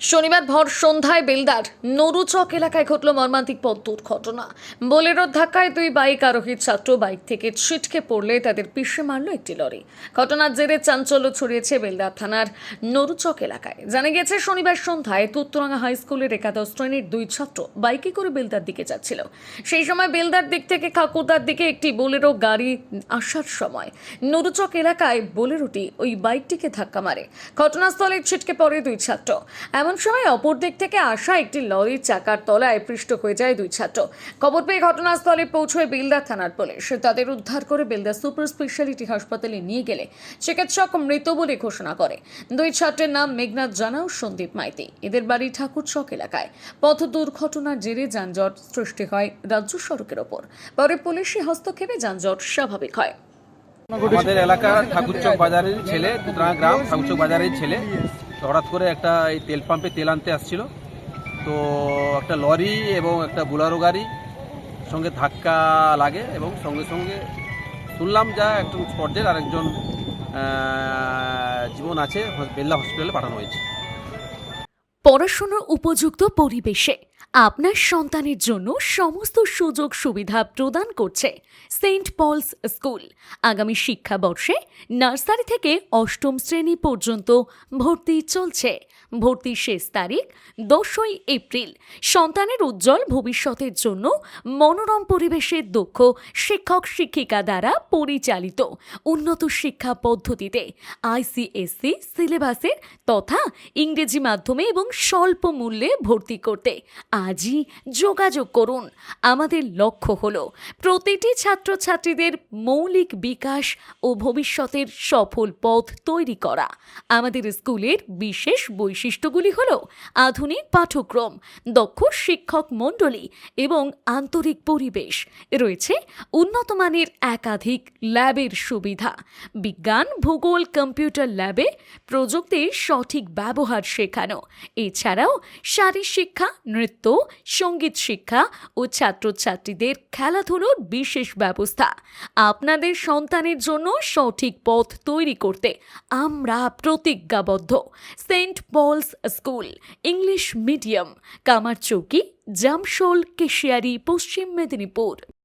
শনিবার ভর সন্ধ্যায় বেলদার নরুচক এলাকায় ঘটল মর্মান্তিক পথ দুর্ঘটনা। বোলেরোর ধাক্কায় দুই বাইক আরোহী ছাত্র বাইক থেকে ছিটকে পড়লে তাদের পিষে মারল একটি লরি। ঘটনার জেরে চাঞ্চল্য ছড়িয়েছে বেলদার থানার নরুচক এলাকায়। জানা গিয়েছে, শনিবার সন্ধ্যায় তুত্তরাঙ্গা হাই স্কুলের একাদশ শ্রেণির দুই ছাত্র বাইকে করে বেলদার দিকে যাচ্ছিল। সেই সময় বেলদার দিক থেকে কাকুদার দিকে একটি বোলেরো গাড়ি আসার সময় নরুচক এলাকায় বোলেরোটি ওই বাইকটিকে ধাক্কা মারে। ঘটনাস্থলে ছিটকে পড়ে দুই ছাত্র। এমন সময় অপর দিক থেকে আসা একটি লরির চাকার তলায় পৃষ্ঠ হয়ে যায় দুই ছাত্র। খবর পেয়ে ঘটনাস্থলে পৌঁছয় বেলদা থানার পুলিশ। তাদের উদ্ধার করে বেলদা সুপার স্পেশালিটি হাসপাতালে নিয়ে গেলে চিকিৎসক মৃত বলে ঘোষণা করে। দুই ছাত্রের নাম মেঘনাথ জানা ও সন্দীপ মাইতি। এদের বাড়ি ঠাকুরচক এলাকায়। পথ দুর্ঘটনার জেরে যানজট সৃষ্টি হয় রাজ্য সড়কের ওপর। পরে পুলিশি হস্তক্ষেপে যানজট স্বাভাবিক হয়। আমাদের এলাকার ঠাকুরচক বাজারের ছেলে গ্রাম ঠাকুরচক বাজারের ছেলে। হঠাৎ করে একটা এই তেল পাম্পে তেল আনতে আসছিল। তো একটা লরি এবং একটা বুলারো গাড়ি সঙ্গে ধাক্কা লাগে এবং সঙ্গে সঙ্গে শুনলাম যা একজন স্পর্ধের আরেকজন জীবন আছে, বেল্লা হসপিটালে পাঠানো হয়েছে। পড়াশোনার উপযুক্ত পরিবেশে আপনার সন্তানের জন্য সমস্ত সুযোগ সুবিধা প্রদান করছে সেন্ট পলস স্কুল। আগামী শিক্ষাবর্ষে নার্সারি থেকে অষ্টম শ্রেণি পর্যন্ত ভর্তি চলছে। ভর্তির শেষ তারিখ দশই এপ্রিল। সন্তানের উজ্জ্বল ভবিষ্যতের জন্য মনোরম পরিবেশের দক্ষ শিক্ষক শিক্ষিকা দ্বারা পরিচালিত উন্নত শিক্ষা পদ্ধতিতে আইসিএসসি সিলেবাসের তথা ইংরেজি মাধ্যমে এবং স্বল্প মূল্যে ভর্তি করতে আজই যোগাযোগ করুন। আমাদের লক্ষ্য হল প্রতিটি ছাত্রছাত্রীদের মৌলিক বিকাশ ও ভবিষ্যতের সফল পথ তৈরি করা। আমাদের স্কুলের বিশেষ বৈশিষ্ট্যগুলি হল আধুনিক পাঠ্যক্রম, দক্ষ শিক্ষক মণ্ডলী এবং আন্তরিক পরিবেশ। রয়েছে উন্নত মানের একাধিক ল্যাবের সুবিধা। বিজ্ঞান, ভূগোল, কম্পিউটার ল্যাবে প্রযুক্তির সঠিক ব্যবহার শেখানো। এছাড়াও শারীর শিক্ষা, নৃত্য সংগীত শিক্ষা ও ছাত্রছাত্রীদের খেলাধুলোর বিশেষ ব্যবস্থা। আপনাদের সন্তানের জন্য সঠিক পথ তৈরি করতে আমরা প্রতিজ্ঞাবদ্ধ। Saint Paul's school, English medium, Kamarchowki, Jamshol, Keshiary, Paschim Medinipur.